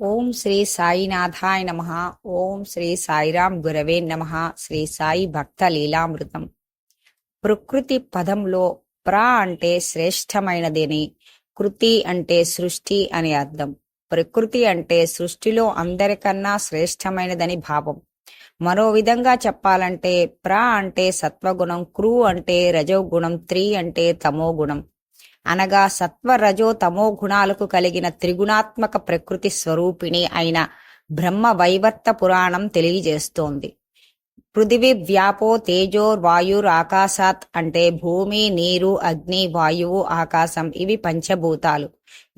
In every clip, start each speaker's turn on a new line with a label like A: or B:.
A: ఓం శ్రీ సాయినాథాయ నమ. ఓం శ్రీ సాయిరాం గురవే నమ. శ్రీ సాయి భక్త లీలామృతం. ప్రకృతి పదంలో ప్ర అంటే శ్రేష్టమైనదని కృతి అంటే సృష్టి అని అర్థం. ప్రకృతి అంటే సృష్టిలో అందరికన్నా శ్రేష్టమైనదని భావం. మరో విధంగా చెప్పాలంటే ప్ర అంటే సత్వగుణం క్రూ అంటే రజోగుణం త్రి అంటే తమో గుణం అనగా సత్వరజో తమో గుణాలకు కలిగిన త్రిగుణాత్మక ప్రకృతి స్వరూపిణి అయిన బ్రహ్మ వైవర్త పురాణం తెలియజేస్తోంది. పృథివీ వ్యాపో తేజో వాయుర్ ఆకాశాత్ అంటే భూమి నీరు అగ్ని వాయువు ఆకాశం ఇవి పంచభూతాలు.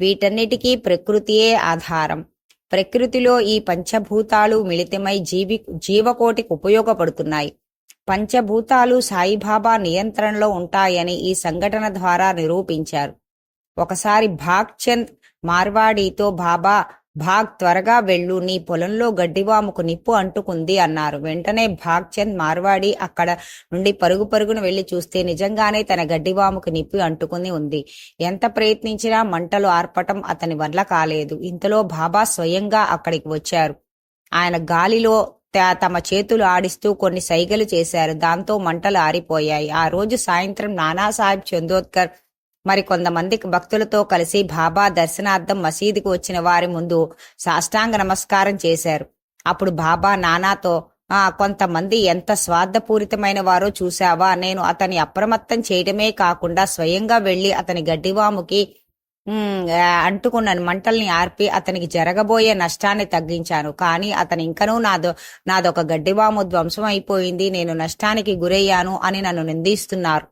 A: వీటన్నిటికీ ప్రకృతియే ఆధారం. ప్రకృతిలో ఈ పంచభూతాలు మిళితమై జీవి జీవకోటికి ఉపయోగపడుతున్నాయి. పంచభూతాలు సాయిబాబా నియంత్రణలో ఉంటాయని ఈ సంఘటన ద్వారా నిరూపించారు. ఒకసారి భాగ్ చంద్ మార్వాడీతో బాబా భాగ్ త్వరగా వెళ్ళు నీ పొలంలో గడ్డివాముకు నిప్పు అంటుకుంది అన్నారు. వెంటనే భాగ్ చంద్ మార్వాడి అక్కడ నుండి పరుగు పరుగును వెళ్ళి చూస్తే నిజంగానే తన గడ్డివాముకు నిప్పు అంటుకుని ఉంది. ఎంత ప్రయత్నించినా మంటలు ఆర్పటం అతని వల్ల కాలేదు. ఇంతలో బాబా స్వయంగా అక్కడికి వచ్చారు. ఆయన గాలిలో తమ చేతులు ఆడిస్తూ కొన్ని సైగలు చేశారు. దాంతో మంటలు ఆరిపోయాయి. ఆ రోజు సాయంత్రం నానాసాహెబ్ చందోద్కర్ మరి కొంతమంది భక్తులతో కలిసి బాబా దర్శనార్థం మసీదుకు వచ్చిన వారి ముందు సాష్టాంగ నమస్కారం చేశారు. అప్పుడు బాబా నానాతో ఆ కొంతమంది ఎంత స్వార్థపూరితమైన వారో చూశావా? నేను అతని అప్రమత్తం చేయడమే కాకుండా స్వయంగా వెళ్ళి అతని గడ్డివాముకి అంటుకున్నాను. మంటల్ని ఆర్పి అతనికి జరగబోయే నష్టాన్ని తగ్గించాను. కానీ అతను ఇంకనూ నాదో నాదొక గడ్డివాము ధ్వంసం అయిపోయింది నేను నష్టానికి గురయ్యాను అని నన్ను నిందిస్తున్నారు.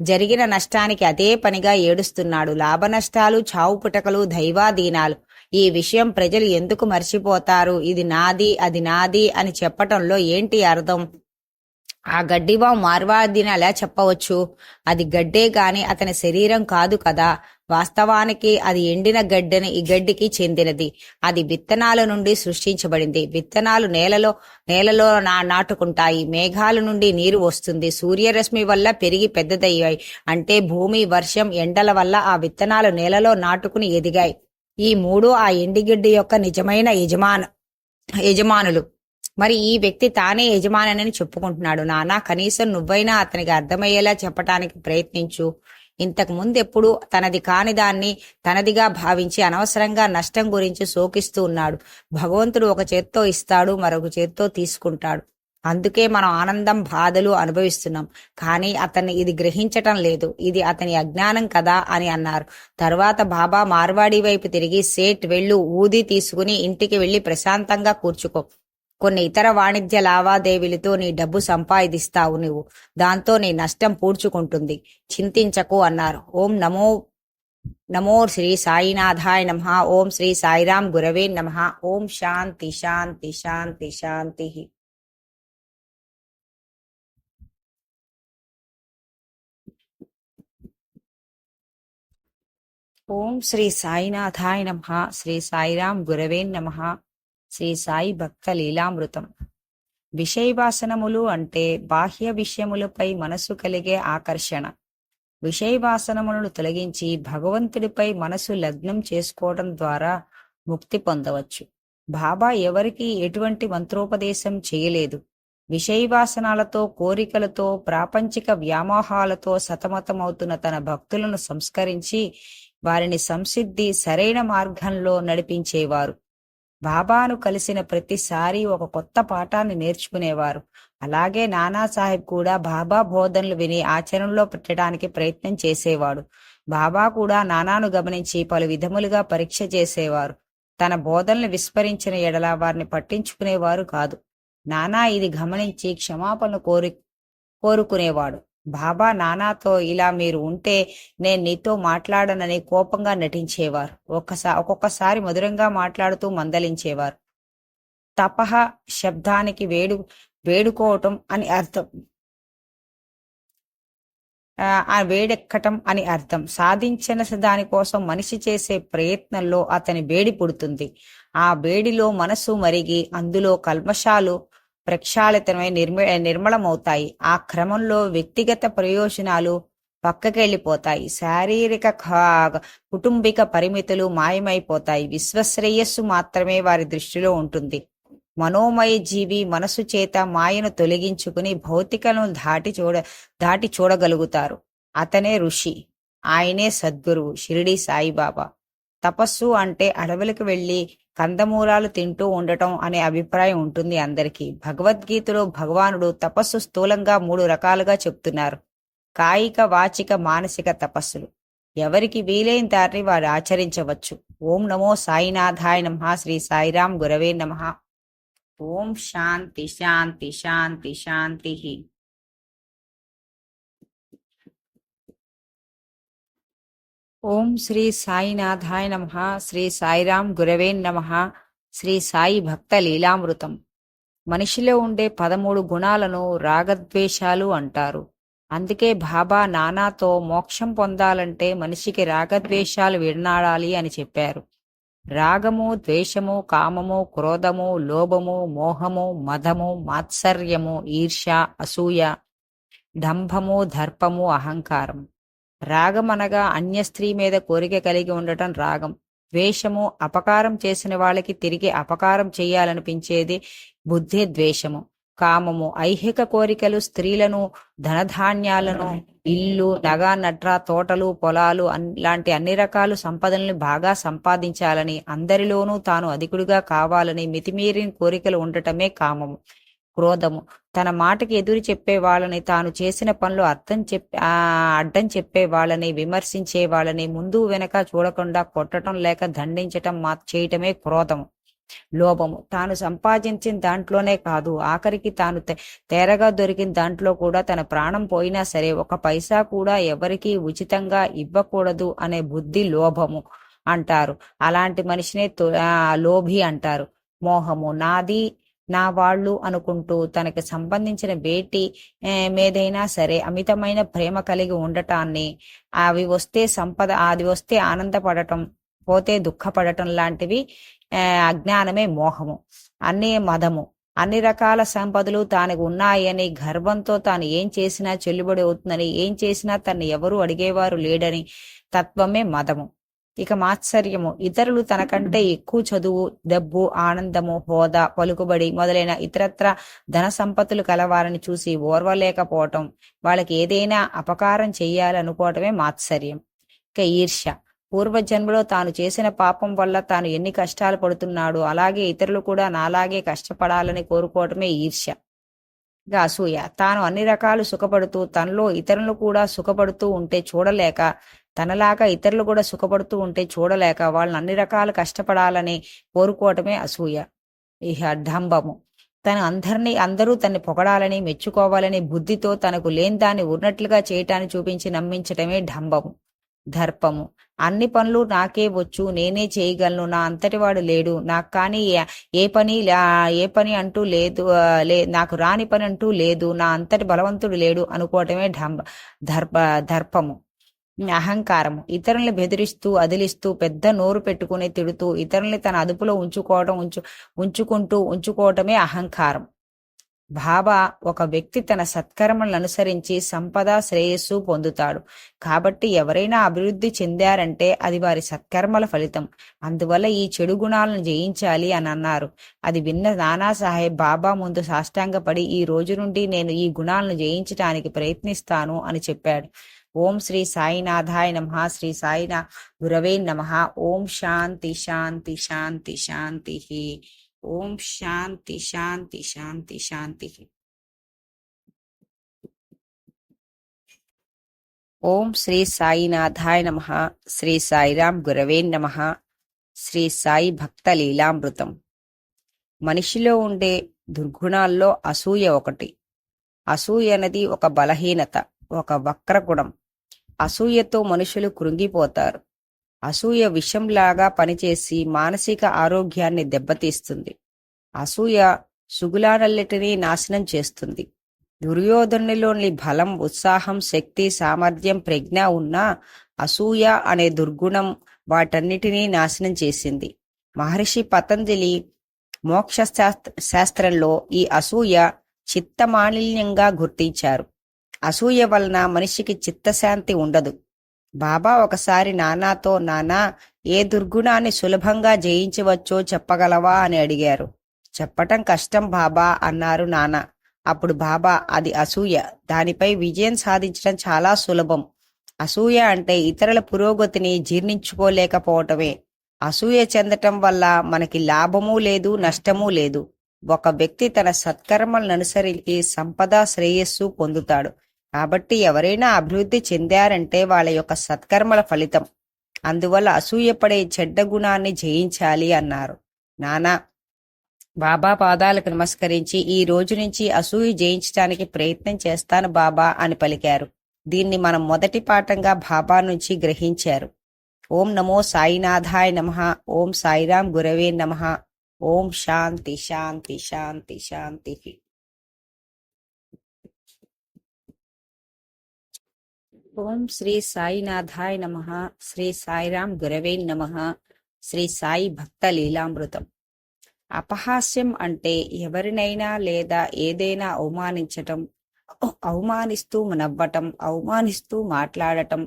A: జరిగిన నష్టానికి అదే పనిగా ఏడుస్తున్నాడు. లాభ నష్టాలు చావు పుటకలు దైవాధీనాలు. ఈ విషయం ప్రజలు ఎందుకు మర్చిపోతారు? ఇది నాది అది నాది అని చెప్పటంలో ఏంటి అర్థం? ఆ గడ్డివా మార్వాదినలా అలా చెప్పవచ్చు? అది గడ్డే గాని అతని శరీరం కాదు కదా. వాస్తవానికి అది ఎండిన గడ్డని ఈ గడ్డికి చెందినది. అది విత్తనాల నుండి సృష్టించబడింది. విత్తనాలు నేలలో నేలలో నా నాటుకుంటాయి. మేఘాల నుండి నీరు వస్తుంది. సూర్యరశ్మి వల్ల పెరిగి పెద్దదయ్యాయి. అంటే భూమి వర్షం ఎండల వల్ల ఆ విత్తనాలు నేలలో నాటుకుని ఎదిగాయి. ఈ మూడు ఆ ఎండిగడ్డి యొక్క నిజమైన యజమాను యజమానులు. మరి ఈ వ్యక్తి తానే యజమానని చెప్పుకుంటున్నాడు. నానా కనీసం నువ్వైనా అతనికి అర్థమయ్యేలా చెప్పటానికి ప్రయత్నించు. ఇంతకు ముందు ఎప్పుడు తనది కాని దాన్ని తనదిగా భావించి అనవసరంగా నష్టం గురించి శోకిస్తూ ఉన్నాడు. భగవంతుడు ఒక చేత్తో ఇస్తాడు మరొక చేత్తో తీసుకుంటాడు. అందుకే మనం ఆనందం బాధలు అనుభవిస్తున్నాం. కానీ అతన్ని ఇది గ్రహించటం లేదు. ఇది అతని అజ్ఞానం కదా అని అన్నారు. తర్వాత బాబా మార్వాడి వైపు తిరిగి సేట్ వెళ్ళు ఊది తీసుకుని ఇంటికి వెళ్ళి ప్రశాంతంగా కూర్చుకో. కొన్ని ఇతర వాణిజ్య లావాదేవీలతో నీ డబ్బు సంపాదిస్తావు నువ్వు. దాంతో నీ నష్టం పూడ్చుకుంటుంది. చింతించకు అన్నారు. ఓం నమో నమో శ్రీ సాయినాథాయ నమ. ఓం శ్రీ సాయిరాం గురవే నమ. ఓం శాంతి శాంతి శాంతి శాంతి. ఓం శ్రీ సాయినాథాయ నమ. శ్రీ సాయిరాం గురవే నమ. శ్రీ సాయి భక్త లీలామృతం. విషయవాసనములు అంటే బాహ్య విషయములపై మనసు కలిగే ఆకర్షణ. విషయవాసనములను తొలగించి భగవంతుడిపై మనసు లగ్నం చేసుకోవడం ద్వారా ముక్తి పొందవచ్చు. బాబా ఎవరికీ ఎటువంటి మంత్రోపదేశం చేయలేదు. విషయవాసనాలతో కోరికలతో ప్రాపంచిక వ్యామోహాలతో సతమతమవుతున్న తన భక్తులను సంస్కరించి వారిని సంసిద్ధి సరైన మార్గంలో నడిపించేవారు. బాబాను కలిసిన ప్రతిసారి ఒక కొత్త పాఠాన్ని నేర్చుకునేవారు. అలాగే నానాసాహెబ్ కూడా బాబా బోధనలు విని ఆచరణలో పెట్టడానికి ప్రయత్నం చేసేవాడు. బాబా కూడా నానాను గమనించి పలు విధములుగా పరీక్ష చేసేవారు. తన బోధనలు విస్మరించిన ఎడల వారిని పట్టించుకునేవారు కాదు. నానా ఇది గమనించి క్షమాపణలు కోరి కోరుకునేవాడు. బాబా నానాతో ఇలా మీరు ఉంటే నేను నీతో మాట్లాడనని కోపంగా నటించేవారు. ఒక్కసారి ఒక్కొక్కసారి మధురంగా మాట్లాడుతూ మందలించేవారు. తపహ శబ్దానికి వేడు వేడుకోవటం అని అర్థం. ఆ వేడెక్కటం అని అర్థం. సాధించిన దానికోసం మనిషి చేసే ప్రయత్నంలో అతని వేడి పుడుతుంది. ఆ వేడిలో మనసు మరిగి అందులో కల్మషాలు ప్రక్షాళితమై నిర్మ నిర్మలమవుతాయి. ఆ క్రమంలో వ్యక్తిగత ప్రయోజనాలు పక్కకెళ్ళిపోతాయి. శారీరక కుటుంబిక పరిమితులు మాయమైపోతాయి. విశ్వశ్రేయస్సు మాత్రమే వారి దృష్టిలో ఉంటుంది. మనోమయ జీవి మనసు చేత మాయను తొలగించుకుని భౌతికను దాటి చూడ దాటి చూడగలుగుతారు. అతనే ఋషి. ఆయనే సద్గురువు. షిరిడి సాయిబాబా. తపస్సు అంటే అడవులకు వెళ్ళి కందమూలాలు తింటూ ఉండటం అనే అభిప్రాయం ఉంటుంది అందరికీ. భగవద్గీతలో భగవానుడు తపస్సు స్థూలంగా మూడు రకాలుగా చెప్తున్నారు. కాయిక వాచిక మానసిక తపస్సులు. ఎవరికి వీలైన దారిని వారు ఆచరించవచ్చు. ఓం నమో సాయినాథాయ నమ. శ్రీ సాయిరాం గురవే నమ. ఓం శాంతి శాంతి శాంతి శాంతి. ఓం శ్రీ సాయినాథాయ నమ. శ్రీ సాయిరాం గురవే నమ. శ్రీ సాయి భక్త లీలామృతం. మనిషిలో ఉండే పదమూడు గుణాలను రాగద్వేషాలు అంటారు. అందుకే బాబా నానాతో మోక్షం పొందాలంటే మనిషికి రాగద్వేషాలు విడనాడాలి అని చెప్పారు. రాగము ద్వేషము కామము క్రోధము లోభము మోహము మదము మాత్సర్యము ఈర్ష్య అసూయ డంభము దర్పము అహంకారం. రాగం అనగా అన్య స్త్రీ మీద కోరిక కలిగి ఉండటం రాగం. ద్వేషము అపకారం చేసిన వాళ్ళకి తిరిగి అపకారం చేయాలనిపించేది బుద్ధి ద్వేషము. కామము ఐహిక కోరికలు స్త్రీలను ధనధాన్యాలను ఇల్లు నగా నట్ర తోటలు పొలాలు లాంటి అన్ని రకాల సంపదలను బాగా సంపాదించాలని అందరిలోనూ తాను అధికుడిగా కావాలని మితిమీరిన కోరికలు ఉండటమే కామము. క్రోధము. తన మాటకి ఎదురు చెప్పే వాళ్ళని తాను చేసిన పనులు అర్థం చెప్పి ఆ అడ్డం చెప్పే వాళ్ళని విమర్శించే వాళ్ళని ముందు వెనక చూడకుండా కొట్టడం లేక దండించటం మా చేయటమే క్రోధము. లోభము. తాను సంపాదించిన దాంట్లోనే కాదు ఆఖరికి తాను తేరగా దొరికిన దాంట్లో కూడా తన ప్రాణం పోయినా సరే ఒక పైసా కూడా ఎవరికీ ఉచితంగా ఇవ్వకూడదు అనే బుద్ధి లోభము అంటారు. అలాంటి మనిషినే లోభి అంటారు. మోహము. నాది నా వాళ్ళు అనుకుంటూ తనకి సంబంధించిన వేటి మీదైనా సరే అమితమైన ప్రేమ కలిగి ఉండటాన్ని అవి వస్తే సంపద అది వస్తే ఆనందపడటం పోతే దుఃఖపడటం లాంటివి అజ్ఞానమే మోహము అన్నీ మదము. అన్ని రకాల సంపదలు తానికి ఉన్నాయని గర్వంతో తాను ఏం చేసినా చెల్లుబడి అవుతుందని ఏం చేసినా తను ఎవరు అడిగేవారు లేడని తత్వమే మదము. ఇక మాత్సర్యము. ఇతరులు తనకంటే ఎక్కువ చదువు డబ్బు ఆనందము హోదా పలుకుబడి మొదలైన ఇతరత్ర ధన సంపత్తులు కలవారని చూసి ఓర్వలేకపోవటం వాళ్ళకి ఏదైనా అపకారం చెయ్యాలనుకోవటమే మాత్సర్యం. ఇక ఈర్ష్య. పూర్వజన్మలో తాను చేసిన పాపం వల్ల తాను ఎన్ని కష్టాలు పడుతున్నాడో అలాగే ఇతరులు కూడా నాలాగే కష్టపడాలని కోరుకోవటమే ఈర్ష్య. ఇక అసూయ. తాను అన్ని రకాలు సుఖపడుతూ తనలో ఇతరులు కూడా సుఖపడుతూ ఉంటే చూడలేక తనలాగా ఇతరులు కూడా సుఖపడుతూ ఉంటే చూడలేక వాళ్ళని అన్ని రకాలు కష్టపడాలని కోరుకోవటమే అసూయ. ఇహ డంబము తను అందరినీ అందరూ తన్ని పొగడాలని మెచ్చుకోవాలని బుద్ధితో తనకు లేని దాన్ని ఉన్నట్లుగా చేయటాన్ని చూపించి నమ్మించటమే డంబము దర్పము. అన్ని పనులు నాకే వచ్చు నేనే చేయగలను నా అంతటి వాడు లేడు నాకు కానీ ఏ- పని ఏ పని అంటూ లేదు లే నాకు రాని పని అంటూ లేదు నా అంతటి బలవంతుడు లేడు అనుకోవటమే డంబ దర్ప దర్పము. అహంకారము. ఇతరుల్ని బెదిరిస్తూ అదిలిస్తూ పెద్ద నోరు పెట్టుకుని తిడుతూ ఇతరుల్ని తన అదుపులో ఉంచుకోవడం ఉంచు ఉంచుకుంటూ ఉంచుకోవటమే అహంకారం. బాబా ఒక వ్యక్తి తన సత్కర్మలను అనుసరించి సంపద శ్రేయస్సు పొందుతాడు. కాబట్టి ఎవరైనా అభివృద్ధి చెందారంటే అది వారి సత్కర్మల ఫలితం. అందువల్ల ఈ చెడు గుణాలను జయించాలి అని అన్నారు. అది విన్న నానా సాహెబ్ బాబా ముందు సాష్టాంగపడి ఈ రోజు నుండి నేను ఈ గుణాలను జయించటానికి ప్రయత్నిస్తాను అని చెప్పాడు. ఓం శ్రీ సాయినాథాయ నమ శ్రీ సాయినా గురవే నమ. ఓం శాంతి శాంతి శాంతి శాంతి ఓం శాంతి శాంతి శాంతి శాంతి ఓం శ్రీ సాయినాథాయ నమ శ్రీ సాయిరాం గురవే నమ శ్రీ సాయి భక్త లీలామృతం. మనిషిలో ఉండే దుర్గుణాల్లో అసూయ ఒకటి. అసూయ అనేది ఒక బలహీనత ఒక వక్రగుణం. అసూయతో మనుషులు కృంగిపోతారు. అసూయ విషంలాగా పనిచేసి మానసిక ఆరోగ్యాన్ని దెబ్బతీస్తుంది. అసూయ సుగులానల్లటిని నాశనం చేస్తుంది. దుర్యోధనులోని బలం ఉత్సాహం శక్తి సామర్థ్యం ప్రజ్ఞ ఉన్నా అసూయ అనే దుర్గుణం వాటన్నిటినీ నాశనం చేసింది. మహర్షి పతంజలి మోక్ష శాస్త్ర- శాస్త్రంలో ఈ అసూయ చిత్తమాలిన్యంగా గుర్తించారు. అసూయ వలన మనిషికి చిత్తశాంతి ఉండదు. బాబా ఒకసారి నానాతో నానా ఏ దుర్గుణాన్ని సులభంగా జయించవచ్చో చెప్పగలవా? అని అడిగారు. చెప్పటం కష్టం బాబా అన్నారు నానా. అప్పుడు బాబా అది అసూయ. దానిపై విజయం సాధించడం చాలా సులభం. అసూయ అంటే ఇతరుల పురోగతిని జీర్ణించుకోలేకపోవటమే. అసూయ చెందటం వల్ల మనకి లాభమూ లేదు నష్టమూ లేదు. ఒక వ్యక్తి తన సత్కర్మలను అనుసరించి సంపద శ్రేయస్సు పొందుతాడు. కాబట్టి ఎవరైనా అభివృద్ధి చెందారంటే వాళ్ళ యొక్క సత్కర్మల ఫలితం. అందువల్ల అసూయపడే చెడ్డ గుణాన్ని జయించాలి అన్నారు. నానా బాబా పాదాలకు నమస్కరించి ఈ రోజు నుంచి అసూయ జయించడానికి ప్రయత్నం చేస్తాను బాబా అని పలికారు. దీన్ని మనం మొదటి పాఠంగా బాబా నుంచి గ్రహించారు. ఓం నమో సాయినాథాయ నమ ఓం సాయిరాం గురవే నమ ఓం శాంతి శాంతి శాంతి శాంతి ఓం శ్రీ సాయినాథాయ నమ. శ్రీ సాయిరాం గురవే నమ. శ్రీ సాయి భక్త లీలామృతం. అపహాస్యం అంటే ఎవరినైనా లేదా ఏదైనా అవమానించటం అవమానిస్తూ నవ్వటం అవమానిస్తూ మాట్లాడటం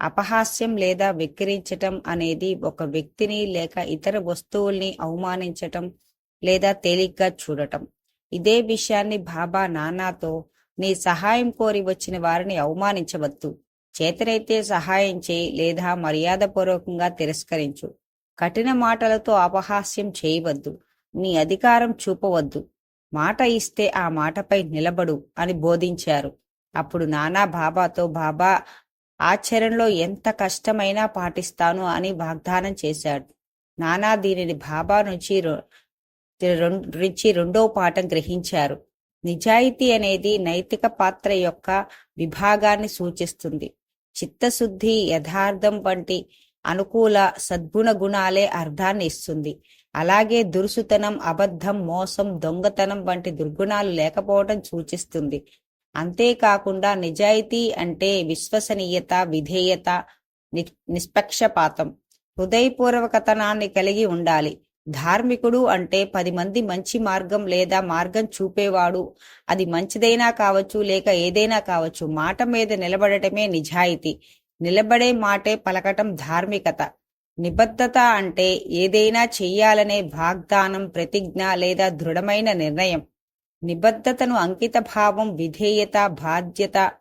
A: అపహాస్యం లేదా వెక్కిరించటం అనేది ఒక వ్యక్తిని లేక ఇతర వస్తువుల్ని అవమానించటం లేదా తేలిగ్గా చూడటం. ఇదే విషయాన్ని బాబా నానాతో నీ సహాయం కోరి వచ్చిన వారిని అవమానించవద్దు. చేతనైతే సహాయం చేయి లేదా మర్యాదపూర్వకంగా తిరస్కరించు. కఠిన మాటలతో అపహాస్యం చేయవద్దు. నీ అధికారం చూపవద్దు. మాట ఇస్తే ఆ మాటపై నిలబడు అని బోధించారు. అప్పుడు నానా బాబాతో బాబా ఆచరణలో ఎంత కష్టమైనా పాటిస్తాను అని వాగ్దానం చేశాడు. నానా దీనిని బాబా నుంచి నుంచి రెండో పాఠం గ్రహించారు. నిజాయితీ అనేది నైతిక పాత్ర యొక్క విభాగాన్ని సూచిస్తుంది. చిత్తశుద్ధి యథార్థం వంటి అనుకూల సద్గుణ గుణాలే అర్థాన్ని ఇస్తుంది. అలాగే దురుసుతనం అబద్ధం మోసం దొంగతనం వంటి దుర్గుణాలు లేకపోవడం సూచిస్తుంది. అంతేకాకుండా నిజాయితీ అంటే విశ్వసనీయత విధేయత నిష్పక్షపాతం. హృదయపూర్వకతనాన్ని కలిగి ఉండాలి. ధార్మికుడు అంటే పది మంది మంచి మార్గం లేదా మార్గం చూపేవాడు. అది మంచిదైనా కావచ్చు లేక ఏదైనా కావచ్చు మాట మీద నిలబడటమే నిజాయితీ. నిలబడే మాటే పలకటం ధార్మికత. నిబద్ధత అంటే ఏదైనా చెయ్యాలనే వాగ్దానం ప్రతిజ్ఞ లేదా దృఢమైన నిర్ణయం. నిబద్ధతను అంకిత భావం విధేయత బాధ్యత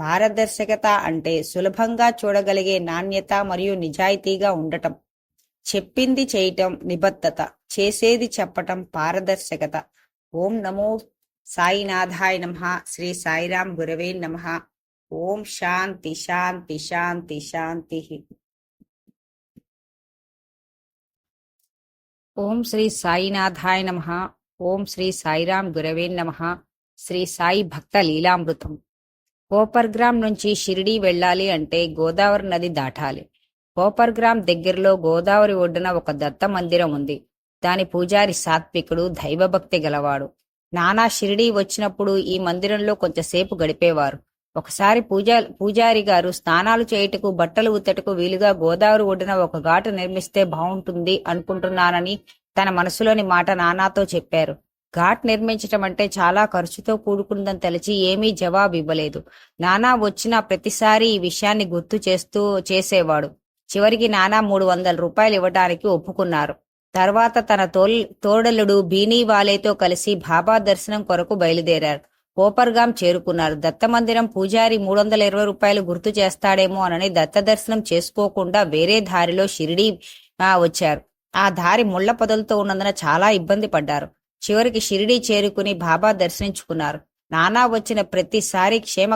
A: పారదర్శకత అంటే సులభంగా చూడగలిగే నాణ్యత మరియు నిజాయితీగా ఉండటం. చెప్పింది చేయటం నిబద్ధత చేసేది చెప్పటం పారదర్శకత. ఓం నమో సాయినాథాయ నమ. శ్రీ సాయిరాం గురవే నమ. ఓం శాంతి శాంతి శాంతి శాంతి. ఓం శ్రీ సాయినాథాయ నమ. ఓం శ్రీ సాయిరాం గురవే నమ. శ్రీ సాయి భక్త లీలామృతం. కోపర్గ్రామ్ నుంచి షిరిడీ వెళ్ళాలి అంటే గోదావరి నది దాటాలి. కోపర్గ్రామ్ దగ్గరలో గోదావరి ఒడ్డున ఒక దత్త మందిరం ఉంది. దాని పూజారి సాత్వికుడు దైవభక్తి గలవాడు. నానా షిరిడీ వచ్చినప్పుడు ఈ మందిరంలో కొంతసేపు గడిపేవారు. ఒకసారి పూజా పూజారి గారు స్నానాలు చేయుటకు బట్టలు ఉత్తటకు వీలుగా గోదావరి ఒడ్డున ఒక ఘాటు నిర్మిస్తే బాగుంటుంది అనుకుంటున్నానని తన మనసులోని మాట నానాతో చెప్పారు. ఘాట్ నిర్మించటం అంటే చాలా ఖర్చుతో కూడుకుందని తలచి ఏమీ జవాబు ఇవ్వలేదు. నానా వచ్చిన ప్రతిసారి ఈ విషయాన్ని గుర్తు చేస్తూ చేసేవాడు. చివరికి నానా మూడు వందల రూపాయలు ఇవ్వడానికి ఒప్పుకున్నారు. తర్వాత తన తోల్ తోడలుడు బీనీవాలేతో కలిసి బాబా దర్శనం కొరకు బయలుదేరారు. కోపర్గాం చేరుకున్నారు. దత్తమందిరం పూజారి మూడు వందల ఇరవై రూపాయలు గుర్తు చేస్తాడేమో అనని దత్త దర్శనం చేసుకోకుండా వేరే దారిలో షిరిడి వచ్చారు. ఆ దారి ముళ్ళ పొదలతో ఉన్నందున చాలా ఇబ్బంది పడ్డారు. చివరికి షిరిడి చేరుకుని బాబా దర్శించుకున్నారు. నానా వచ్చిన ప్రతిసారి క్షేమ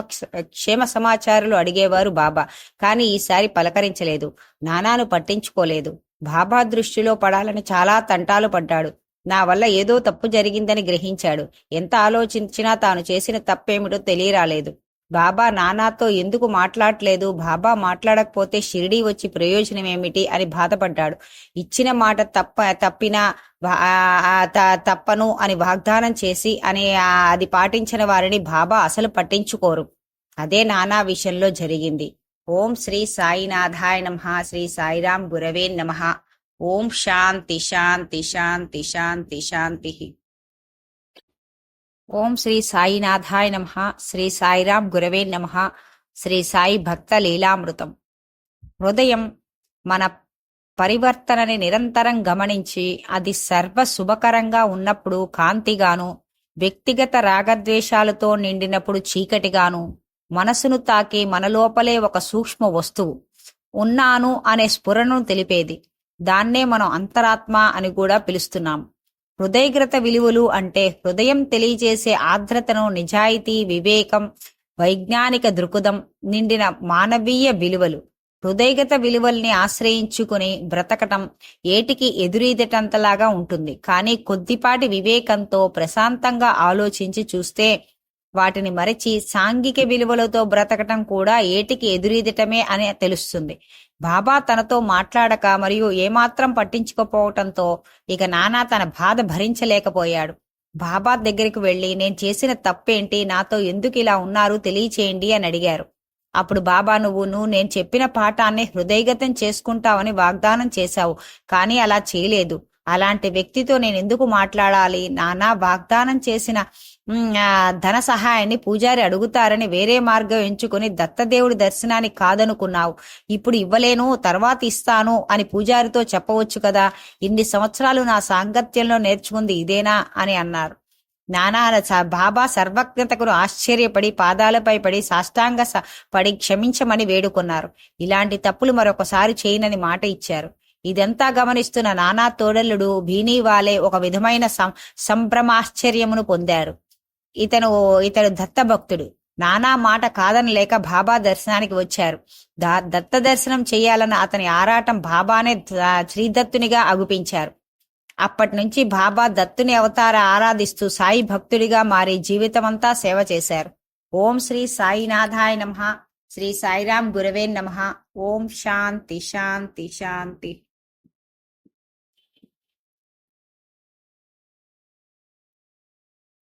A: క్షేమ సమాచారాలు అడిగేవారు బాబా. కానీ ఈసారి పలకరించలేదు. నానాను పట్టించుకోలేదు. బాబా దృష్టిలో పడాలని చాలా తంటాలు పడ్డాడు. నా వల్ల ఏదో తప్పు జరిగిందని గ్రహించాడు. ఎంత ఆలోచించినా తాను చేసిన తప్పేమిటో తెలియరాలేదు. బాబా నానాతో ఎందుకు మాట్లాడలేదు? బాబా మాట్లాడకపోతే షిరిడీ వచ్చి ప్రయోజనం ఏమిటి అని బాధపడ్డాడు. ఇచ్చిన మాట తప్ప తప్పినా తప్పను అని వాగ్దానం చేసి అని అది పాటించిన వారిని బాబా అసలు పట్టించుకోరు. అదే నానా విషయంలో జరిగింది. ఓం శ్రీ సాయినాథాయ నమ శ్రీ సాయిరాం గురవే నమ. ఓం శాంతి శాంతి శాంతి శాంతి శాంతి. ఓం శ్రీ సాయినాథాయ నమ శ్రీ సాయిరాం గురవే నమ శ్రీ సాయి భక్త లీలామృతం. హృదయం మన పరివర్తనని నిరంతరం గమనించి అది సర్వ శుభకరంగా ఉన్నప్పుడు కాంతిగాను వ్యక్తిగత రాగద్వేషాలతో నిండినప్పుడు చీకటిగాను మనసును తాకి మన లోపలే ఒక సూక్ష్మ వస్తువు ఉన్నాను అనే స్ఫురణను తెలిపేది. దాన్నే మనం అంతరాత్మ అని కూడా పిలుస్తున్నాం. హృదయగ్రత విలువలు అంటే హృదయం తెలియజేసే ఆర్ద్రతను నిజాయితీ వివేకం వైజ్ఞానిక దృక్పథం నిండిన మానవీయ విలువలు. హృదయగత విలువల్ని ఆశ్రయించుకుని బ్రతకటం ఏటికి ఎదురీదటంతలాగా ఉంటుంది. కానీ కొద్దిపాటి వివేకంతో ప్రశాంతంగా ఆలోచించి చూస్తే వాటిని మరచి సాంఘిక విలువలతో బ్రతకటం కూడా ఏటికి ఎదురీదటమే అని తెలుస్తుంది. బాబా తనతో మాట్లాడక మరియు ఏమాత్రం పట్టించుకోపోవటంతో ఇక నానా తన బాధ భరించలేకపోయాడు. బాబా దగ్గరికి వెళ్ళి నేను చేసిన తప్పేంటి? నాతో ఎందుకు ఇలా ఉన్నారు? తెలియచేయండి అని అడిగారు. అప్పుడు బాబా నువ్వు నువ్వు నేను చెప్పిన పాఠాన్ని హృదయగతం చేసుకుంటావని వాగ్దానం చేశావు కానీ అలా చేయలేదు. అలాంటి వ్యక్తితో నేను ఎందుకు మాట్లాడాలి? నానా వాగ్దానం చేసిన ధన సహాయాన్ని పూజారి అడుగుతారని వేరే మార్గం ఎంచుకుని దత్తదేవుడి దర్శనానికి కాదనుకున్నావు. ఇప్పుడు ఇవ్వలేను తర్వాత ఇస్తాను అని పూజారితో చెప్పవచ్చు కదా? ఇన్ని సంవత్సరాలు నా సాంగత్యంలో నేర్చుకుంది ఇదేనా? అని అన్నారు. నానా బాబా సర్వజ్ఞతకు ఆశ్చర్యపడి పాదాలపై పడి సాష్టాంగ స- పడి క్షమించమని వేడుకున్నారు. ఇలాంటి తప్పులు మరొకసారి చేయనని మాట ఇచ్చారు. ఇదంతా గమనిస్తున్న నానా తోడల్లుడు భీనీవాలే ఒక విధమైన సం సంభ్రమాశ్చర్యమును పొందారు. ఇతను ఇతడు దత్తభక్తుడు. నానా మాట కాదనలేక బాబా దర్శనానికి వచ్చారు. దత్త దర్శనం చేయాలన్న అతని ఆరాటం బాబానే శ్రీదత్తునిగా అగుపించారు. అప్పటి నుంచి బాబా దత్తుని అవతార ఆరాధిస్తూ సాయి భక్తుడిగా మారి జీవితమంతా సేవ చేశారు. ఓం శ్రీ సాయినాథాయ నమ. శ్రీ సాయిరాం గురవే నమ. ఓం శాంతి శాంతి శాంతి.